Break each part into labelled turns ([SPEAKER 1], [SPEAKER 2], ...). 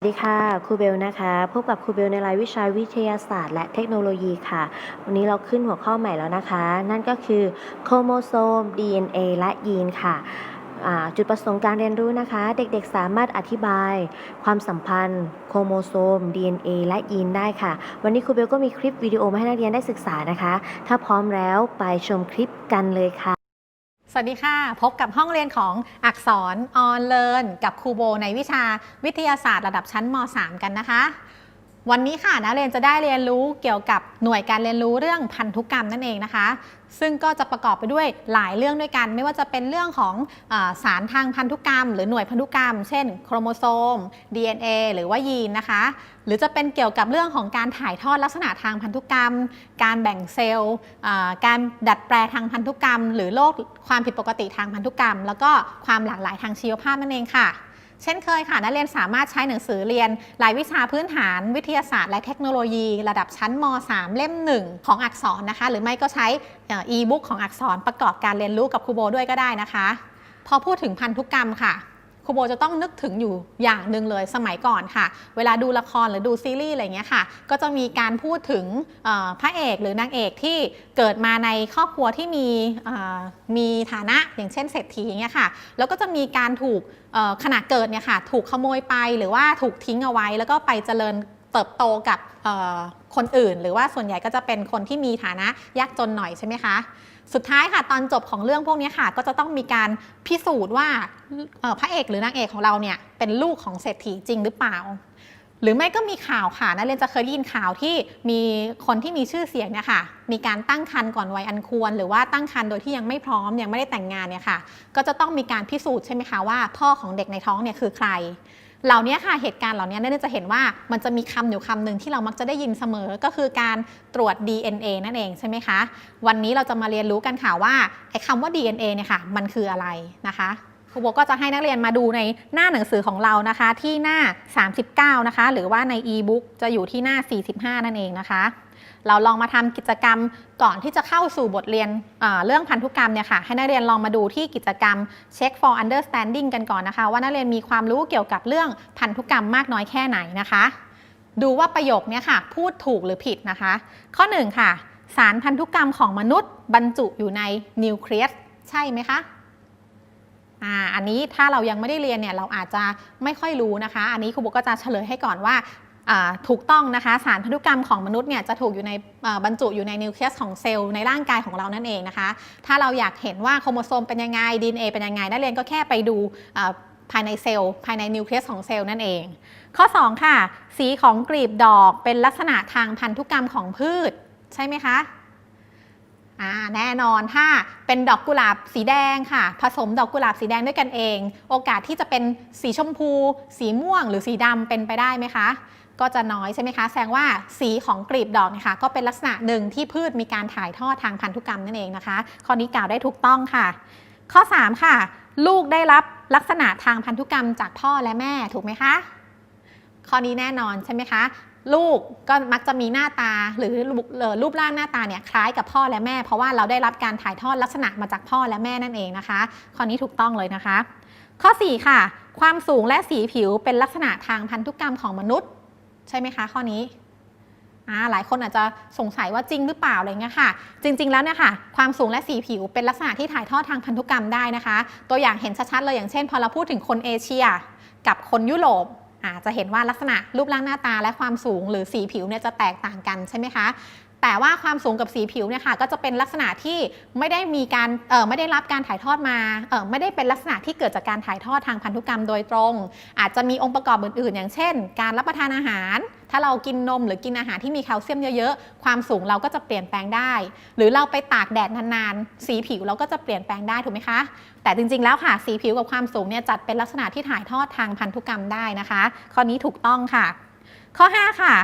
[SPEAKER 1] สวัสดีค่ะครูเบลนะคะพบกับครูเบลในรายวิชาวิทยาศาสตร์ และเทคโนโลยีค่ะ วันนี้เราขึ้นหัวข้อใหม่แล้วนะคะ นั่นก็คือโครโมโซม DNA และยีนค่ะจุดประสงค์การเรียนรู้นะคะ เด็กๆ สามารถอธิบายความสัมพันธ์โครโมโซม DNA และยีนได้ค่ะ วันนี้ครูเบลก็มีคลิปวิดีโอมาให้นักเรียนได้ศึกษานะคะ ถ้าพร้อมแล้วไปชมคลิปกันเลยค่ะ
[SPEAKER 2] สวัสดีค่ะ พบกับห้องเรียนของอักษรออนเลิร์นกับครูโบในวิชาวิทยาศาสตร์ระดับชั้นม .3 กันนะคะ วันนี้ค่ะนักเรียนจะได้เรียนรู้เกี่ยวกับหน่วยการเรียนรู้เรื่องพันธุกรรมนั่นเองนะคะ ซึ่งก็จะประกอบไปด้วยหลายเรื่องด้วยกัน ไม่ว่าจะเป็นเรื่องของอสารทางพันธุกรรม หรือหน่วยพันธุกรรม เช่น โครโมโซม DNA หรือว่ายีนนะคะ หรือจะเป็นเกี่ยวกับเรื่องของการถ่ายทอดลักษณะทางพันธุกรรม การแบ่งเซลล์การดัดแปลทางพันธุกรรม หรือโรคความผิดปกติทางพันธุกรรม แล้วก็ความหลากหลายทางชีวภาพนั่นเองค่ะ เช่นเคยค่ะนักเรียนสามารถใช้หนังสือเรียนรายวิชาพื้นฐาน วิทยาศาสตร์และเทคโนโลยี ระดับชั้นม .3 เล่ม 1 ของอักษรนะคะ หรือไม่ก็ใช้อีบุ๊กของอักษรประกอบการเรียนรู้กับครูโบด้วยก็ได้นะคะ พอพูดถึงพันธุกรรมค่ะ ครูโบจะต้องนึกถึงอยู่อย่างหนึ่งเลยสมัยก่อนค่ะ เวลาดูละครหรือดูซีรีส์อะไรเงี้ยค่ะ ก็จะมีการพูดถึงพระเอกหรือนางเอกที่เกิดมาในครอบครัวที่มีมีฐานะอย่างเช่นเศรษฐีเงี้ยค่ะ แล้วก็จะมีการถูกขณะเกิดเนี่ยค่ะถูกขโมยไปหรือว่าถูกทิ้งเอาไว้ แล้วก็ไปเจริญเติบโตกับคนอื่น หรือว่าส่วนใหญ่ก็จะเป็นคนที่มีฐานะยากจนหน่อยใช่ไหมคะ สุดท้ายค่ะตอนจบของเรื่องพวกนี้ค่ะ ก็จะต้องมีการพิสูจน์ว่าพระเอกหรือนางเอกของเราเนี่ยเป็นลูกของเศรษฐีจริงหรือเปล่า หรือไม่ก็มีข่าวค่ะนักเรียนจะเคยได้ยินข่าวที่มีคนที่มีชื่อเสียงเนี่ยค่ะมีการตั้งครรภ์ก่อนวัยอันควร หรือว่าตั้งครรภ์โดยที่ยังไม่พร้อมยังไม่ได้แต่งงานเนี่ยค่ะ ก็จะต้องมีการพิสูจน์ใช่ไหมคะว่า พ่อของเด็กในท้องเนี่ยคือใคร เหล่านี้ค่ะเหตุการณ์เหล่านี้เนี่ยจะเห็นว่ามันจะมีคำอยู่คำหนึ่งที่เรามักจะได้ยินเสมอก็คือการตรวจ DNA นั่นเองใช่ไหมคะวันนี้เราจะมาเรียนรู้กันค่ะว่าไอ้คำว่า DNA เนี่ยค่ะมันคืออะไรนะคะครูโบก็จะให้นักเรียนมาดูในหน้าหนังสือของเรานะคะ ที่หน้า 39 นะคะ หรือว่าใน e-book จะอยู่ที่หน้า 45 นั่นเองนะคะ เราลองมาทำกิจกรรมก่อนที่จะเข้าสู่บทเรียนเรื่องพันธุกรรมเนี่ยค่ะให้นักเรียนลองมาดูที่กิจกรรม Check for Understanding กันก่อนนะคะ ว่านักเรียนมีความรู้เกี่ยวกับเรื่องพันธุกรรมมากน้อยแค่ไหนนะคะ ดูว่าประโยคนี้ค่ะพูดถูกหรือผิดนะคะ ข้อ 1 ค่ะ สารพันธุกรรมของมนุษย์บรรจุอยู่ในนิวเคลียสใช่ไหมคะอันนี้ถ้าเรายังไม่ได้เรียนเนี่ยเราอาจจะไม่ค่อยรู้นะคะ อันนี้ครูโบก็จะเฉลยให้ก่อนว่า ถูกต้องนะคะสารพันธุกรรมของมนุษย์เนี่ยจะถูกอยู่ในบรรจุอยู่ในนิวเคลียสของเซลล์ในร่างกายของเรานั่นเองนะคะ ถ้าเราอยากเห็นว่าโครโมโซมเป็นยังไง DNA เป็นยังไงนักเรียนก็แค่ไปดูภายในเซลล์ภายในนิวเคลียสของเซลล์นั่นเอง ข้อ 2 ค่ะ สีของกลีบดอกเป็นลักษณะทางพันธุกรรมของพืช ใช่ไหมคะแน่นอนถ้าเป็นดอกกุหลาบสีแดงค่ะ ผสมดอกกุหลาบสีแดงด้วยกันเอง โอกาสที่จะเป็นสีชมพู สีม่วง หรือสีดำเป็นไปได้ไหมคะ ก็จะน้อยใช่ไหมคะ แสดงว่าสีของกลีบดอกนี่ยค่ะก็เป็นลักษณะหนึ่งที่พืชมีการถ่ายทอดทางพันธุกรรมนั่นเองนะคะ ข้อนี้กล่าวได้ถูกต้องค่ะ ข้อ 3 ค่ะ ลูกได้รับลักษณะทางพันธุกรรมจากพ่อและแม่ถูกไหมคะ ข้อนี้แน่นอนใช่ไหมคะลูกก็มักจะมีหน้าตาหรือรูปเอ่อรูปร่างหน้าตาเนี่ยคล้ายกับพ่อและแม่ เพราะว่าเราได้รับการถ่ายทอดลักษณะมาจากพ่อและแม่นั่นเองนะคะ ข้อนี้ถูกต้องเลยนะคะ ข้อ 4 ค่ะ ความสูงและสีผิวเป็นลักษณะทางพันธุกรรมของมนุษย์ ใช่ไหมคะ ข้อนี้อหลายคนอาจจะสงสัยว่าจริงหรือเปล่าอะไรเงี้ยค่ะ จริง ๆ แล้วเนี่ยค่ะ ความสูงและสีผิวเป็นลักษณะที่ถ่ายทอดทางพันธุกรรมได้นะคะ ตัวอย่างเห็นชัดๆเลยอย่างเช่น พอเราพูดถึงคนเอเชีย กับคนยุโรปอาจะเห็นว่าลักษณะรูปร่างหน้าตาและความสูงหรือสีผิวเนี่ยจะแตกต่างกันใช่ไหมคะ แต่ว่าความสูงกับสีผิวเนี่ยค่ะก็จะเป็นลักษณะที่ไม่ได้มีการไม่ได้รับการถ่ายทอดมาไม่ได้เป็นลักษณะที่เกิดจากการถ่ายทอดทางพันธุกรรมโดยตรง อาจจะมีองค์ประกอบอื่นๆ อย่างเช่น การรับประทานอาหาร ถ้าเรากินนมหรือกินอาหารที่มีแคลเซียมเยอะๆ ความสูงเราก็จะเปลี่ยนแปลงได้ หรือเราไปตากแดดนานๆ สีผิวเราก็จะเปลี่ยนแปลงได้ถูกไหมคะ แต่จริงๆแล้วค่ะสีผิวกับความสูงเนี่ยจัดเป็นลักษณะที่ถ่ายทอดทางพันธุกรรมได้นะคะ ข้อนี้ถูกต้องค่ะ ข้อ 5 ค่ะ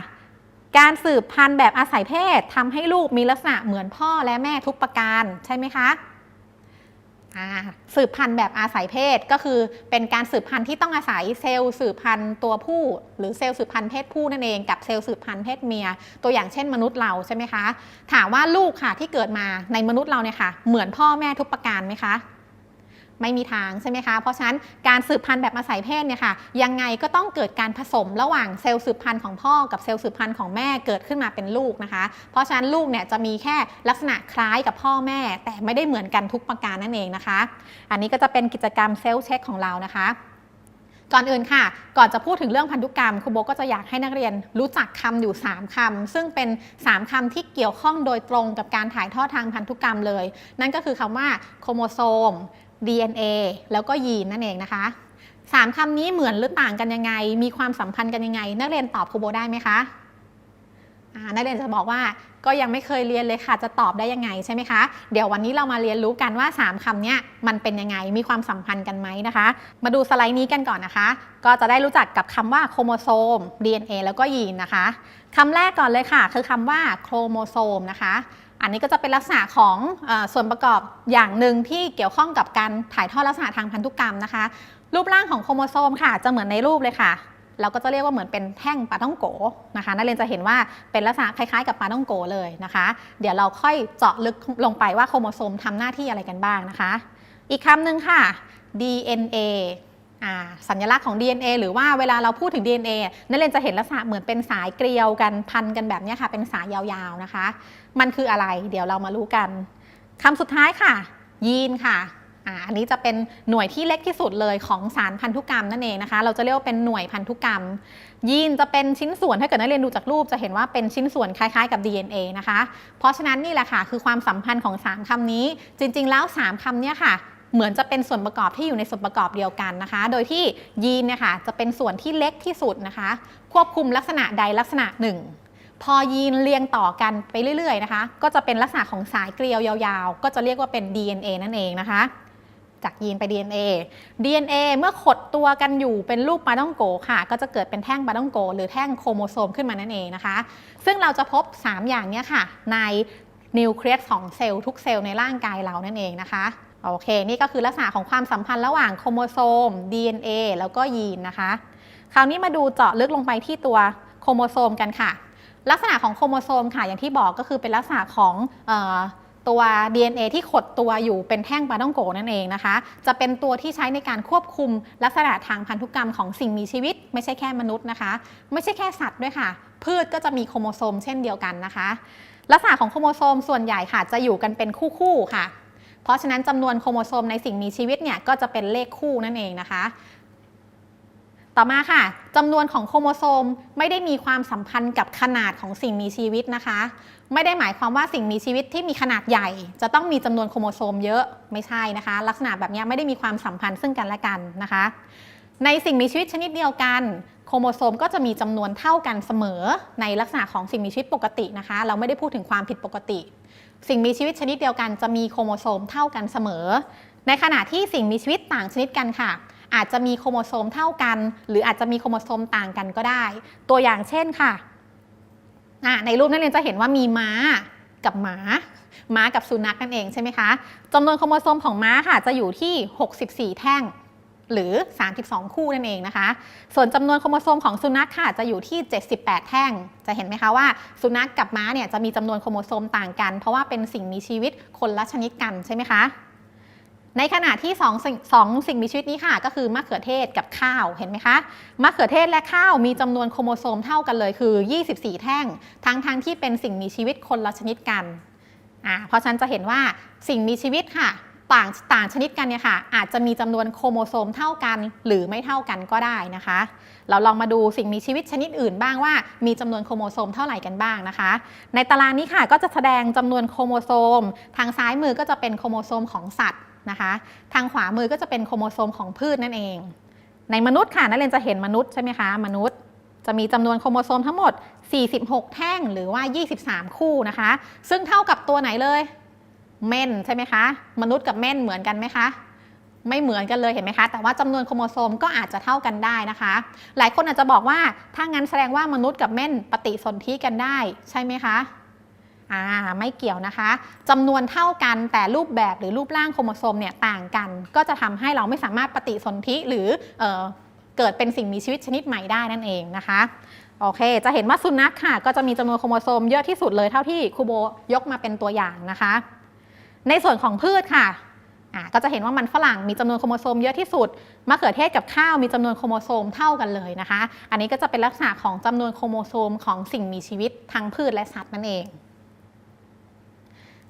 [SPEAKER 2] การสืบพันธุ์แบบอาศัยเพศทำให้ลูกมีลักษณะเหมือนพ่อและแม่ทุกประการใช่ไหมคะสืบพันธุ์แบบอาศัยเพศก็คือเป็นการสืบพันธุ์ที่ต้องอาศัยเซลล์สืบพันธุ์ตัวผู้ หรือเซลล์สืบพันธุ์เพศผู้นั่นเองกับเซลล์สืบพันธุ์เพศเมีย ตัวอย่างเช่นมนุษย์เราใช่ไหมคะ ถามว่าลูกค่ะที่เกิดมาในมนุษย์เราเนี่ยค่ะเหมือนพ่อแม่ทุกประการไหมคะ ไม่มีทางใช่ไหมคะ เพราะฉะนั้นการสืบพันธุ์แบบอาศัยเพศเนี่ยค่ะ ยังไงก็ต้องเกิดการผสมระหว่างเซลล์สืบพันธุ์ของพ่อกับเซลล์สืบพันธุ์ของแม่เกิดขึ้นมาเป็นลูกนะคะ เพราะฉะนั้นลูกเนี่ยจะมีแค่ลักษณะคล้ายกับพ่อแม่ แต่ไม่ได้เหมือนกันทุกประการนั่นเองนะคะ อันนี้ก็จะเป็นกิจกรรมเซลล์เช็คของเรานะคะก่อนอื่นค่ะ ก่อนจะพูดถึงเรื่องพันธุกรรมครูโบก็จะอยากให้นักเรียนรู้จักคำอยู่ 3คำซึ่งเป็น 3คำที่เกี่ยวข้องโดยตรงกับการถ่ายทอดทางพันธุกรรมเลย นั่นก็คือคำว่าโครโมโซม DNA แล้วก็ยีนนั่นเองนะคะสามคำนี้เหมือนหรือต่างกันยังไง มีความสัมพันธ์กันยังไง นักเรียนตอบครูโบได้ไหมคะนักเรียนจะบอกว่าก็ยังไม่เคยเรียนเลยค่ะจะตอบได้ยังไงใช่ไหมคะ เดี๋ยววันนี้เรามาเรียนรู้กันว่า 3คำนี้มันเป็นยังไงมีความสัมพันธ์กันไหมนะคะ มาดูสไลด์นี้กันก่อนนะคะ ก็จะได้รู้จักกับคำว่าโครโมโซม DNA แล้วก็ยีนนะคะคำแรกก่อนเลยค่ะ คือคำว่าโครโมโซมนะคะ อันนี้ก็จะเป็นลักษณะของอส่วนประกอบอย่างหนึ่งที่เกี่ยวข้องกับการถ่ายทอดลักษณะทางพันธุกรรมนะคะ รูปร่างของโครโมโซมค่ะ จะเหมือนในรูปเลยค่ะ เราก็จะเรียกว่าเหมือนเป็นแท่งปลาท่องโกนะคะ นักเรียนจะเห็นว่าเป็นลักษณะคล้ายๆ กับปลาท่องโกเลยนะคะ เดี๋ยวเราค่อยเจาะลึกลงไปว่าโครโมโซมทำหน้าที่อะไรกันบ้างนะคะ อีกคำหนึ่งค่ะ DNA สัญลักษณ์ของ DNA หรือว่าเวลาเราพูดถึง DNA นักเรียนจะเห็นลักษณะเหมือนเป็นสายเกลียวกันพันกันแบบนี้ค่ะ เป็นสายยาวๆนะคะ มันคืออะไร เดี๋ยวเรามารู้กันคำสุดท้ายค่ะ ยีนค่ะอ,อันนี้จะเป็นหน่วยที่เล็กที่สุดเลยของสารพันธุกรรมนั่นเองนะคะ เราจะเรียกว่าเป็นหน่วยพันธุกรรม ยีนจะเป็นชิ้นส่วนถ้าเกิดนักเรียนดูจากรูปจะเห็นว่าเป็นชิ้นส่วนคล้ายๆกับ DNA นะคะ เพราะฉะนั้นนี่แหละค่ะคือความสัมพันธ์ของ 3คำนี้ จริง ๆ แล้ว 3คำเนี้ยค่ะ เหมือนจะเป็นส่วนประกอบที่อยู่ในส่วนประกอบเดียวกันนะคะ โดยที่ยีนเนี่ยค่ะจะเป็นส่วนที่เล็กที่สุดนะคะ ควบคุมลักษณะใดลักษณะหนึ่ง พอยีนเรียงต่อกันไปเรื่อยๆนะคะ ก็จะเป็นลักษณะของสายเกลียวยาวๆ ก็จะเรียกว่าเป็น DNA นั่นเองนะคะจากยีนไป DNA DNA เมื่อขดตัวกันอยู่เป็นรูปปาต้องโกค่ะ ก็จะเกิดเป็นแท่งปาต้องโก หรือแท่งโครโมโซมขึ้นมานั่นเองนะคะ ซึ่งเราจะพบ 3 อย่างเนี้ยค่ะ ในนิวเคลียสของเซลล์ทุกเซลล์ในร่างกายเรานั่นเองนะคะ โอเค นี่ก็คือลักษณะของความสัมพันธ์ระหว่างโครโมโซม DNA แล้วก็ยีนนะคะ คราวนี้มาดูเจาะลึกลงไปที่ตัวโครโมโซมกันค่ะ ลักษณะของโครโมโซมค่ะ อย่างที่บอกก็คือเป็นลักษณะของออตัว DNA ที่ขดตัวอยู่เป็นแท่งปาต้องโกนั่นเองนะคะ จะเป็นตัวที่ใช้ในการควบคุมลักษณะทางพันธุกรรมของสิ่งมีชีวิต ไม่ใช่แค่มนุษย์นะคะ ไม่ใช่แค่สัตว์ด้วยค่ะ พืชก็จะมีโครโมโซมเช่นเดียวกันนะคะ ลักษณะของโครโมโซมส่วนใหญ่ค่ะจะอยู่กันเป็นคู่ๆค่ะ เพราะฉะนั้นจำนวนโครโมโซมในสิ่งมีชีวิตเนี่ยก็จะเป็นเลขคู่นั่นเองนะคะ ต่อมาค่ะจำนวนของโครโมโซมไม่ได้มีความสัมพันธ์กับขนาดของสิ่งมีชีวิตนะคะ ไม่ได้หมายความว่าสิ่งมีชีวิตที่มีขนาดใหญ่ จะต้องมีจำนวนโครโมโซมเยอะไม่ใช่นะคะ ลักษณะแบบนี้ไม่ได้มีความสัมพันธ์ซึ่งกันและกันนะคะ ในสิ่งมีชีวิตชนิดเดียวกันโครโมโซมก็จะมีจำนวนเท่ากันเสมอในลักษณะของสิ่งมีชีวิตปกตินะคะ เราไม่ได้พูดถึงความผิดปกติ สิ่งมีชีวิตชนิดเดียวกันจะมีโครโมโซมเท่ากันเสมอ ในขณะที่สิ่งมีชีวิตต่างชนิดกันค่ะ อาจจะมีโครโมโซมเท่ากัน หรืออาจจะมีโครโมโซมต่างกันก็ได้ ตัวอย่างเช่นค่ะะในรูปนักเรียนจะเห็นว่ามีม้ากับหมา ม้ากับสุนัขนั่นเองใช่ไหมคะจำนวนโครโมโซมของม้าค่ะจะอยู่ที่ 64 แท่ง หรือ 32 คู่นั่นเองนะคะ ส่วนจำนวนโครโมโซมของสุนัขค่ะจะอยู่ที่ 78 แท่ง จะเห็นไหมคะว่า สุนัขกับม้าเนี่ยจะมีจำนวนโครโมโซมต่างกัน เพราะว่าเป็นสิ่งมีชีวิตคนละชนิดกันใช่ไหมคะ ในขณะที่สองสิ่งสองสิ่งมีชีวิตนี้ค่ะ ก็คือมะเขือเทศกับข้าวเห็นไหมคะมะเขือเทศและข้าวมีจำนวนโครโมโซมเท่ากันเลยคือ 24 แท่ง ทั้งทั้งที่เป็นสิ่งมีชีวิตคนละชนิดกันอ่าเพราะฉันจะเห็นว่าสิ่งมีชีวิตค่ะ ต่างต่างชนิดกันเนี่ยค่ะ อาจจะมีจำนวนโครโมโซมเท่ากัน หรือไม่เท่ากันก็ได้นะคะ เราลองมาดูสิ่งมีชีวิตชนิดอื่นบ้างว่า มีจำนวนโครโมโซมเท่าไหร่กันบ้างนะคะ ในตารางนี้ค่ะก็จะแสดงจำนวนโครโมโซม ทางซ้ายมือก็จะเป็นโครโมโซมของสัตว์นะคะ ทางขวามือก็จะเป็นโครโมโซมของพืชนั่นเอง ในมนุษย์ค่ะนักเรียนจะเห็นมนุษย์ใช่ไหมคะมนุษย์จะมีจำนวนโครโมโซมทั้งหมด 46 แท่งหรือว่า 23 คู่นะคะ ซึ่งเท่ากับตัวไหนเลย เม่นใช่ไหมคะ มนุษย์กับเม่นเหมือนกันไหมคะ ไม่เหมือนกันเลยเห็นไหมคะ แต่ว่าจำนวนโครโมโซมก็อาจจะเท่ากันได้นะคะ หลายคนอาจจะบอกว่าถ้างั้นแสดงว่ามนุษย์กับเม่นปฏิสนธิกันได้ใช่ไหมคะอ่าไม่เกี่ยวนะคะจำนวนเท่ากันแต่รูปแบบหรือรูปร่างโครโมโซมเนี่ยต่างกัน ก็จะทำให้เราไม่สามารถปฏิสนธิหรือเออเกิดเป็นสิ่งมีชีวิตชนิดใหม่ได้นั่นเองนะคะโอเค จะเห็นว่าสุนัขค่ะ ก็จะมีจำนวนโครโมโซมเยอะที่สุดเลยเท่าที่ครูโบยกมาเป็นตัวอย่างนะคะ ในส่วนของพืชค่ะก็จะเห็นว่ามันฝรั่งมีจำนวนโครโมโซมเยอะที่สุด มะเขือเทศกับข้าวมีจำนวนโครโมโซมเท่ากันเลยนะคะ อันนี้ก็จะเป็นลักษณะของจำนวนโครโมโซมของสิ่งมีชีวิตทั้งพืชและสัตว์นั่นเอง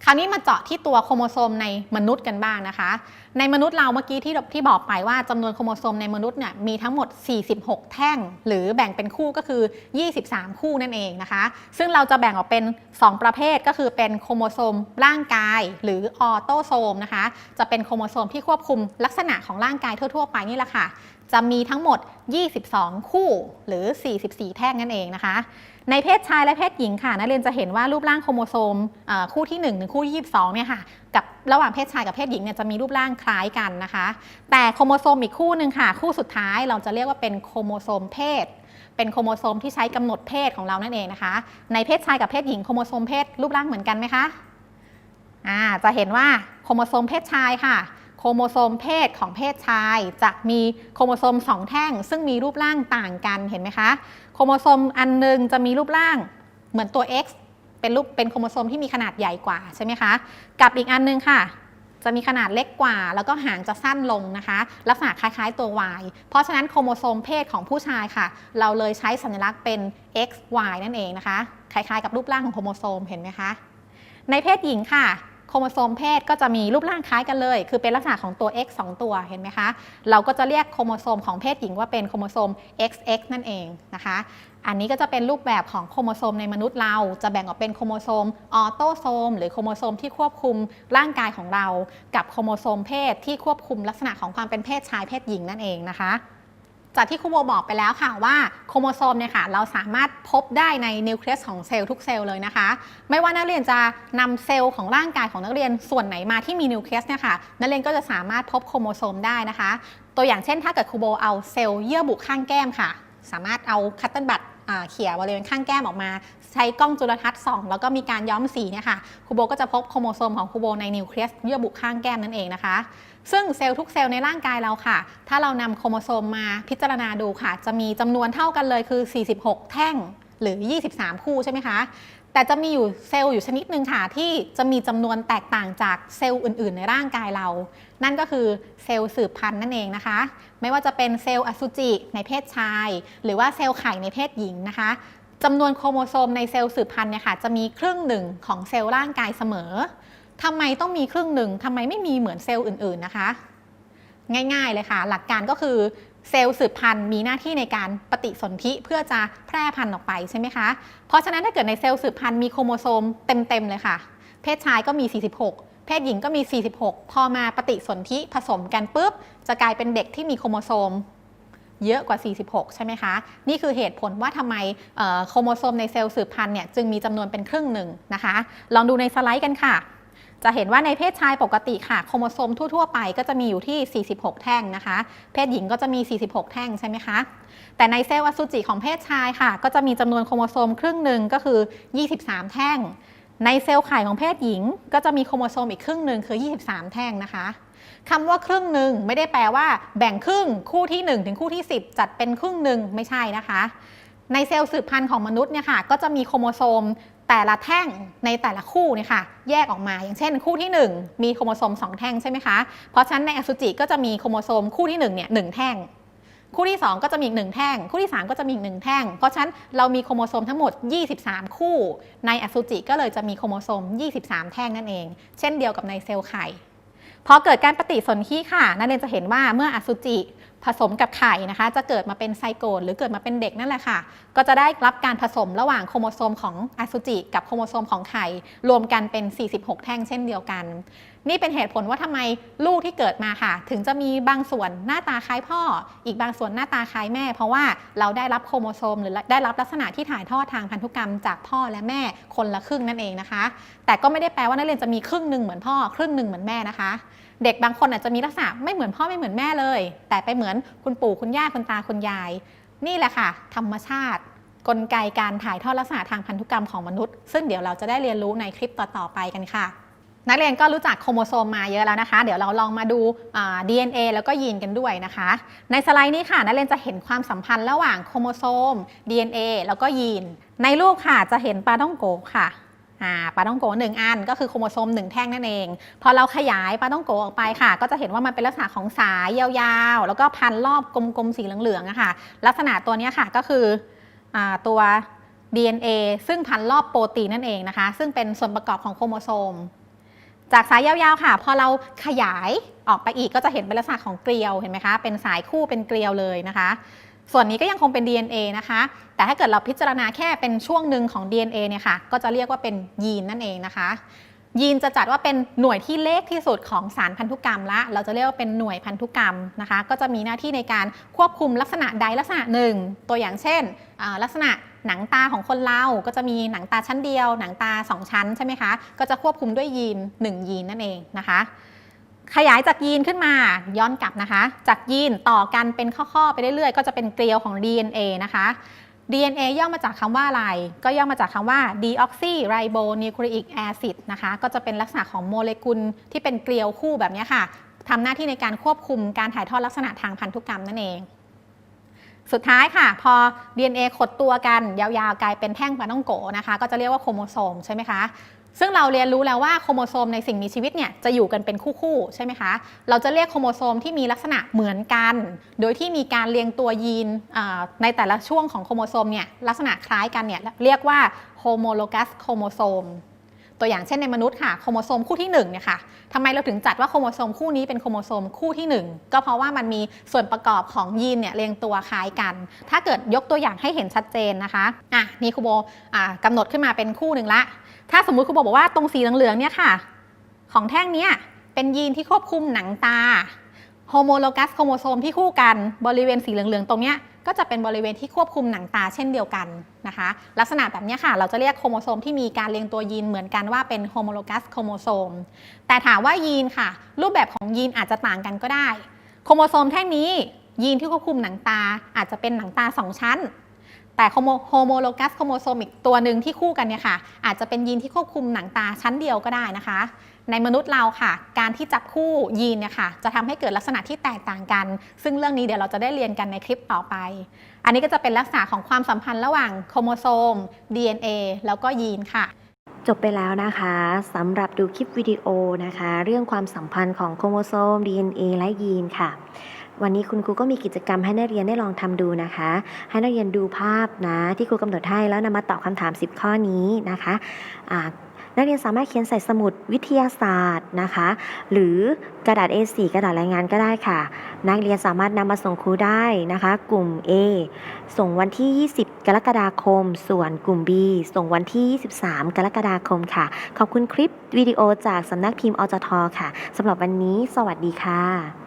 [SPEAKER 2] คราวนี้มาเจาะที่ตัวโครโมโซมในมนุษย์กันบ้างนะคะ ในมนุษย์เราเมื่อกี้ที่ที่บอกไปว่าจำนวนโครโมโซมในมนุษย์เนี่ยมีทั้งหมด 46 แท่ง หรือแบ่งเป็นคู่ก็คือ 23 คู่นั่นเองนะคะ ซึ่งเราจะแบ่งออกเป็น 2 ประเภทก็คือเป็นโครโมโซมร่างกาย หรือออโตโซมนะคะ จะเป็นโครโมโซมที่ควบคุมลักษณะของร่างกายทั่ว ๆ ไปนี่แหละค่ะ จะมีทั้งหมด 22 คู่หรือ 44 แท่งนั่นเองนะคะ ในเพศชายและเพศหญิงค่ะ นักเรียนจะเห็นว่ารูปร่างโครโมโซมคู่ที่1ถึงคู่ที่22เนี่ยค่ะ กับระหว่างเพศชายกับเพศหญิงเนี่ยจะมีรูปร่างคล้ายกันนะคะ แต่โครโมโซมอีกคู่หนึ่งค่ะ คู่สุดท้ายเราจะเรียกว่าเป็นโครโมโซมเพศ เป็นโครโมโซมที่ใช้กำหนดเพศของเรานั่นเองนะคะ ในเพศชายกับเพศหญิงโครโมโซมเพศรูปร่างเหมือนกันไหมคะ อ่า จะเห็นว่าโครโมโซมเพศชายค่ะ รโมโซมเพศของเพศชาย จะมีโครโมโซมสองแท่ง ซึ่งมีรูปร่างต่างกันเห็นไหมคะ โครโมโซมอันหนึงจะมีรูปร่างเหมือนตัว X เป็นรูปเป็นโครโมโซมที่มีขนาดใหญ่กว่าใช่ไหมคะ กับอีกอันหนึงค่ะ จะมีขนาดเล็กกว่า แล้วก็หางจะสั้นลงนะคะลักษณะคล้ายๆตัว Y เพราะฉะนั้นโครโมโซมเพศของผู้ชายค่ะ เราเลยใช้สัญลักษณ์เป็น XY นั่นเองนะคะ คล้ายๆ กับรูปร่างของโครโมโซมเห็นไหมคะ ในเพศหญิงค่ะ รโมโซมเพศก็จะมีรูปร่างคล้ายกันเลย คือเป็นลักษณะของตัว X 2 ตัวเห็นไหมคะ เราก็จะเรียกโครโมโซมของเพศหญิงว่าเป็นโครโมโซม XX นั่นเองนะคะ อันนี้ก็จะเป็นรูปแบบของโครโมโซมในมนุษย์เรา จะแบ่งออกเป็นโครโมโซมออโตโซม หรือโครโมโซมที่ควบคุมร่างกายของเรา กับโครโมโซมเพศที่ควบคุมลักษณะของความเป็นเพศชายเพศหญิงนั่นเองนะคะ จากที่ครูโบบอกไปแล้วค่ะว่าโครโมโซมเนี่ยค่ะเราสามารถพบได้ในนิวเคลียสของเซลล์ทุกเซลล์เลยนะคะ ไม่ว่านักเรียนจะนำเซลล์ของร่างกายของนักเรียนส่วนไหนมาที่มีนิวเคลียสเนี่ยค่ะนักเรียนก็จะสามารถพบโครโมโซมได้นะคะ ตัวอย่างเช่น ถ้าเกิดครูโบเอาเซลล์เยื่อบุข้างแก้มค่ะ สามารถเอาคัตเติลบัตเขี่ยบริเวณข้างแก้มออกมา ใช้กล้องจุลทรรศน์ส่อง แล้วก็มีการย้อมสีเนี่ยค่ะครูโบก็จะพบโครโมโซมของครูโบในนิวเคลียสเยื่อบุข้างแก้มนั่นเองนะคะ ซึ่งเซลล์ทุกเซลล์ในร่างกายเราค่ะ ถ้าเรานำโครโมโซมมาพิจารณาดูค่ะ จะมีจำนวนเท่ากันเลยคือ 46 แท่งหรือ 23 คู่ใช่ไหมคะ แต่จะมีอยู่เซลล์อยู่ชนิดหนึ่งค่ะ ที่จะมีจำนวนแตกต่างจากเซลล์อื่น ๆ ในร่างกายเรา นั่นก็คือเซลล์สืบพันธุ์นั่นเองนะคะ ไม่ว่าจะเป็นเซลล์อสุจิในเพศชาย หรือว่าเซลล์ไข่ในเพศหญิงนะคะจำนวนโครโมโซมในเซลล์สืบพันธุ์เนี่ยค่ะจะมีครึ่งหนึ่งของเซลล์ร่างกายเสมอ ทำไมต้องมีครึ่งหนึ่งทำไมไม่มีเหมือนเซลล์อื่นๆนะคะ ง่ายๆเลยค่ะ หลักการก็คือเซลล์สืบพันธุ์มีหน้าที่ในการปฏิสนธิเพื่อจะแพร่พันธุ์ออกไปใช่ไหมคะ เพราะฉะนั้นถ้าเกิดในเซลล์สืบพันธุ์มีโครโมโซมเต็มๆเลยค่ะ เพศชายก็มี 46 เพศหญิงก็มี 46 พอมาปฏิสนธิผสมกันปุ๊บ จะกลายเป็นเด็กที่มีโครโมโซมเยอะกว่า 46 ใช่ไหมคะ นี่คือเหตุผลว่าทำไมโครโมโซมในเซลล์สืบพันธุ์เนี่ยจึงมีจำนวนเป็นครึ่งหนึ่งนะคะ ลองดูในสไลด์กันค่ะ จะเห็นว่าในเพศชายปกติค่ะโครโมโซมทั่ว ๆ ไปก็จะมีอยู่ที่ 46 แท่งนะคะ เพศหญิงก็จะมี 46 แท่งใช่ไหมคะ แต่ในเซลล์อสุจิของเพศชายค่ะ ก็จะมีจำนวนโครโมโซมครึ่งหนึ่งก็คือ 23 แท่ง ในเซลล์ไข่ของเพศหญิง ก็จะมีโครโมโซมอีกครึ่งหนึ่งคือ 23 แท่งนะคะคำว่าครึ่งหนึ่งไม่ได้แปลว่าแบ่งครึ่งคู่ที่ 1 ถึงคู่ที่ 10 จัดเป็นครึ่งหนึ่งไม่ใช่นะคะในเซลล์สืบพันธุ์ของมนุษย์เนี่ยค่ะก็จะมีโครโมโซม แต่ละแท่งในแต่ละคู่เนี่ยค่ะแยกออกมาอย่างเช่น คู่ที่ 1 มีโครโมโซม2 แท่งใช่ไหมคะ เพราะฉะนั้นในอสุจิก็จะมีโครโมโซมคู่ที่1เนี่ยหแท่ง คู่ที่ 2 ก็จะมีอีกหนึ่งแท่ง คู่ที่ 3 ก็จะมีอีกหนึ่งแท่ง เพราะฉะนั้นเรามีโครโมโซมทั้งหมด 23 คู่ ในอสุจิก็เลยจะมีโครโมโซม 23 แท่งนั่นเอง เช่นเดียวกับในเซลล์ไข่พอเกิดการปฏิสนธิค่ะนักเรียนจะเห็นว่าเมื่ออสุจิ ผสมกับไข่นะคะ จะเกิดมาเป็นไซโกตหรือเกิดมาเป็นเด็กนั่นแหละค่ะ ก็จะได้รับการผสมระหว่างโครโมโซมของอสุจิ กับโครโมโซมของไข่ รวมกันเป็น 46 แท่งเช่นเดียวกัน นี่เป็นเหตุผลว่าทำไมลูกที่เกิดมาค่ะ ถึงจะมีบางส่วนหน้าตาคล้ายพ่อ อีกบางส่วนหน้าตาคล้ายแม่ เพราะว่าเราได้รับโครโมโซม หรือได้รับลักษณะที่ถ่ายทอดทางพันธุกรรมจากพ่อและแม่คนละครึ่งนั่นเองนะคะ แต่ก็ไม่ได้แปลว่านักเรียนจะมีครึ่งหนึ่งเหมือนพ่อ ครึ่งหนึ่งเหมือนแม่นะคะ เด็กบางคนอาจจะมีลักษณะไม่เหมือนพ่อไม่เหมือนแม่เลย แต่ไปเหมือนคุณปู่คุณย่าคุณตาคุณยาย นี่แหละค่ะ ธรรมชาติ กลไกการถ่ายทอดลักษณะทางพันธุกรรมของมนุษย์ ซึ่งเดี๋ยวเราจะได้เรียนรู้ในคลิปต่อๆไปกันค่ะ นักเรียนก็รู้จักโครโมโซมมาเยอะแล้วนะคะ เดี๋ยวเราลองมาดูอ่า DNA แล้วก็ยีนกันด้วยนะคะ ในสไลด์นี้ค่ะ นักเรียนจะเห็นความสัมพันธ์ระหว่างโครโมโซม DNA แล้วก็ยีน ในรูปค่ะจะเห็นปลาท่องโกค่ะ ปลาต้องโกหนึ่งอันก็คือโครโมโซมหนึ่งแท่งนั่นเอง พอเราขยายปลาต้องโกออกไปค่ะ ก็จะเห็นว่ามันเป็นลักษณะของสายยาวๆ แล้วก็พันรอบกลมๆสีเหลืองๆอะค่ะ ลักษณะตัวนี้ค่ะก็คืออตัว DNA ซึ่งพันรอบโปรตีนนั่นเองนะคะ ซึ่งเป็นส่วนประกอบของโครโมโซม จากสายยาวๆค่ะ พอเราขยายออกไปอีกก็จะเห็นเป็นลักษณะของเกลียวเห็นไหมคะ เป็นสายคู่เป็นเกลียวเลยนะคะ ส่วนนี้ก็ยังคงเป็น DNA นะคะ แต่ถ้าเกิดเราพิจารณาแค่เป็นช่วงหนึ่งของ DNA เนี่ยค่ะ ก็จะเรียกว่าเป็นยีนนั่นเองนะคะ ยีนจะจัดว่าเป็นหน่วยที่เล็กที่สุดของสารพันธุกรรมละ เราจะเรียกว่าเป็นหน่วยพันธุกรรมนะคะ ก็จะมีหน้าที่ในการควบคุมลักษณะใดลักษณะหนึ่ง ตัวอย่างเช่น ลักษณะหนังตาของคนเราก็จะมีหนังตาชั้นเดียว หนังตา 2 ชั้นใช่ไหมคะ ก็จะควบคุมด้วยยีน 1 ยีนนั่นเองนะคะ ขยายจากยีนขึ้นมาย้อนกลับนะคะ จากยีนต่อกันเป็นข้อๆไปเรื่อยๆ ก็จะเป็นเกลียวของ DNA นะคะ DNA ย่อมาจากคำว่าอะไร ก็ย่อมาจากคำว่า deoxyribonucleic acid นะคะ ก็จะเป็นลักษณะของโมเลกุลที่เป็นเกลียวคู่แบบนี้ค่ะทำหน้าที่ในการควบคุมการถ่ายทอดลักษณะทางพันธุกรรมนั่นเอง สุดท้ายค่ะ พอ DNA ขดตัวกันยาวๆ กลายเป็นแท่งปาต้องโกนะคะ ก็จะเรียกว่าโครโมโซมใช่ไหมคะ ซึ่งเราเรียนรู้แล้วว่าโครโมโซมในสิ่งมีชีวิตเนี่ยจะอยู่กันเป็นคู่ๆใช่ไหมคะ เราจะเรียกโครโมโซมที่มีลักษณะเหมือนกัน โดยที่มีการเรียงตัวยีนในแต่ละช่วงของโครโมโซมเนี่ยลักษณะคล้ายกันเนี่ยเรียกว่าโฮโมโลกัสโครโมโซม ตัวอย่างเช่นในมนุษย์ค่ะโครโมโซมคู่ที่1เนี่ยค่ะทำไมเราถึงจัดว่าโครโมโซมคู่นี้เป็นโครโมโซมคู่ที่ 1 ก็เพราะว่ามันมีส่วนประกอบของยีนเนี่ยเรียงตัวคล้ายกัน ถ้าเกิดยกตัวอย่างให้เห็นชัดเจนนะคะอะนี่ครูโบอ่ากำหนดขึ้นมาเป็นคู่หนึ่งละ ถ้าสมมุติครูโบบอกว่าตรงสีเหลืองๆเนี่ยค่ะ ของแท่งเนี้ยเป็นยีนที่ควบคุมหนังตา โฮโมโลกัสโครโมโซมที่คู่กันบริเวณสีเหลือง ๆ ตรงเนี้ยก็จะเป็นบริเวณที่ควบคุมหนังตาเช่นเดียวกันนะคะ ลักษณะแบบนี้ค่ะ เราจะเรียกโครโมโซมที่มีการเรียงตัวยีนเหมือนกันว่าเป็นโฮโมโลกัสโครโมโซม แต่ถามว่ายีนค่ะ รูปแบบของยีนอาจจะต่างกันก็ได้ โครโมโซมแท่งนี้ ยีนที่ควบคุมหนังตาอาจจะเป็นหนังตาสองชั้น แต่โฮโมโลกัสโครโมโซมอีกตัวหนึ่งที่คู่กันเนี่ยค่ะ อาจจะเป็นยีนที่ควบคุมหนังตาชั้นเดียวก็ได้นะคะ ในมนุษย์เราค่ะ การที่จับคู่ยีนเนี่ยค่ะจะทำให้เกิดลักษณะที่แตกต่างกัน ซึ่งเรื่องนี้เดี๋ยวเราจะได้เรียนกันในคลิปต่อไป อันนี้ก็จะเป็นลักษณะของความสัมพันธ์ระหว่างโครโมโซม DNA แล้วก็ยีนค่ะ
[SPEAKER 1] จบไปแล้วนะคะสำหรับดูคลิปวิดีโอนะคะ เรื่องความสัมพันธ์ของโครโมโซม DNA และยีนค่ะ วันนี้คุณครูก็มีกิจกรรมให้นักเรียนได้ลองทำดูนะคะ ให้นักเรียนดูภาพนะที่ครูกำหนดให้แล้วนำมาตอบคำถาม 10 ข้อนี้นะคะอ่า นักเรียนสามารถเขียนใส่สมุดวิทยาศาสตร์นะคะ หรือกระดาษ A4 กระดาษรายงานก็ได้ค่ะ นักเรียนสามารถนำมาส่งครูได้นะคะ กลุ่ม A ส่งวันที่ 20 กรกฎาคม ส่วนกลุ่ม B ส่งวันที่ 23 กรกฎาคมค่ะ ขอบคุณคลิปวิดีโอจากสำนักพิมพ์อจทค่ะสำหรับวันนี้ สวัสดีค่ะ